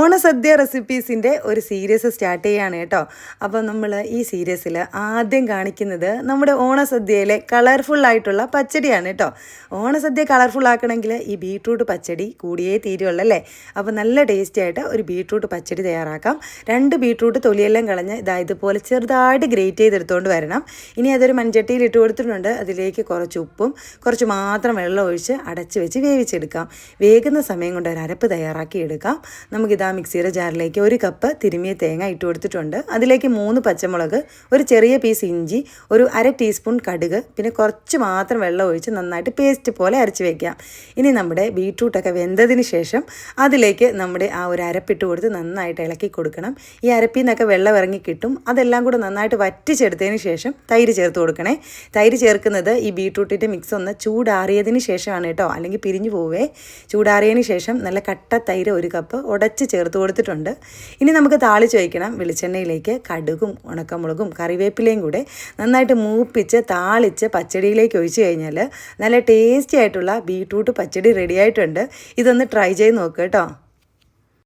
ഓണസദ്യ റെസിപ്പീസിന്റെ ഒരു series start ചെയ്യുകയാണ് കേട്ടോ. അപ്പോൾ നമ്മൾ ഈ സീരീസിൽ ആദ്യം കാണിക്കുന്നത് നമ്മുടെ ഓണസദ്യയിലെ കളർഫുൾ ആയിട്ടുള്ള പച്ചടിയാണ് കേട്ടോ. ഓണസദ്യ കളർഫുൾ ആക്കണമെങ്കിൽ ഈ ബീട്രൂട്ട് പച്ചടി കൂടിയേ തീരുള്ളൂ അല്ലേ? അപ്പോൾ നല്ല ടേസ്റ്റി ആയിട്ട് ഒരു ബീട്രൂട്ട് പച്ചടി തയ്യാറാക്കാം. രണ്ട് ബീട്രൂട്ട് തൊലിയെല്ലാം കളഞ്ഞ് ഇതാ ഇതുപോലെ ചെറുതായിട്ട് ഗ്രേറ്റ് ചെയ്തെടുത്തുകൊണ്ട് വരണം. ഇനി അതൊരു മൺചട്ടിയിൽ ഇട്ട് കൊടുത്തിട്ടുണ്ട്. അതിലേക്ക് കുറച്ച് ഉപ്പും കുറച്ച് മാത്രം വെള്ളം ഒഴിച്ച് അടച്ച് വെച്ച് വേവിച്ചെടുക്കാം. വേകുന്ന സമയം കൊണ്ട് ഒരു അരപ്പ് തയ്യാറാക്കി എടുക്കാം. നമുക്കിതാ മിക്സിയുടെ ജാറിലേക്ക് ഒരു കപ്പ് തിരുമിയ തേങ്ങ ഇട്ട് കൊടുത്തിട്ടുണ്ട്. അതിലേക്ക് മൂന്ന് പച്ചമുളക് ഒരു ചെറിയ പീസ് ഇഞ്ചി ഒരു അര ടീസ്പൂൺ കടുക് പിന്നെ കുറച്ച് മാത്രം വെള്ളം ഒഴിച്ച് നന്നായിട്ട് പേസ്റ്റ് പോലെ അരച്ച് വയ്ക്കാം ഇനി നമ്മുടെ ബീട്രൂട്ടൊക്കെ വെന്തതിന് ശേഷം അതിലേക്ക് നമ്മുടെ ആ ഒരു അരപ്പിട്ട് കൊടുത്ത് നന്നായിട്ട് ഇളക്കി കൊടുക്കണം. ഈ അരപ്പിൽ നിന്നൊക്കെ വെള്ളം ഇറങ്ങി കിട്ടും. അതെല്ലാം കൂടെ നന്നായിട്ട് വറ്റിച്ചെടുത്തതിന് ശേഷം തൈര് ചേർത്ത് കൊടുക്കണേ. തൈര് ചേർക്കുന്നത് ഈ ബീട്രൂട്ടിന്റെ മിക്സ് ഒന്ന് ചൂടാറിയതിന് ശേഷമാണ് കേട്ടോ. അല്ലെങ്കിൽ പിരിഞ്ഞു പോവേ. ചൂടാറിയതിന് ശേഷം നല്ല കട്ട തൈര് ഒരു കപ്പ് ഉടച്ച് കൊടുത്തിട്ടുണ്ട്. ഇനി നമുക്ക് താളിച്ച് വയ്ക്കണം വെളിച്ചെണ്ണയിലേക്ക് കടുകും ഉണക്കമുളകും കറിവേപ്പിലയും കൂടെ നന്നായിട്ട് മൂപ്പിച്ച് താളിച്ച് പച്ചടിയിലേക്ക് ഒഴിച്ച് കഴിഞ്ഞാൽ നല്ല ടേസ്റ്റി ആയിട്ടുള്ള ബീട്രൂട്ട് പച്ചടി റെഡിയായിട്ടുണ്ട് ഇതൊന്ന് ട്രൈ ചെയ്ത് നോക്കുക കേട്ടോ.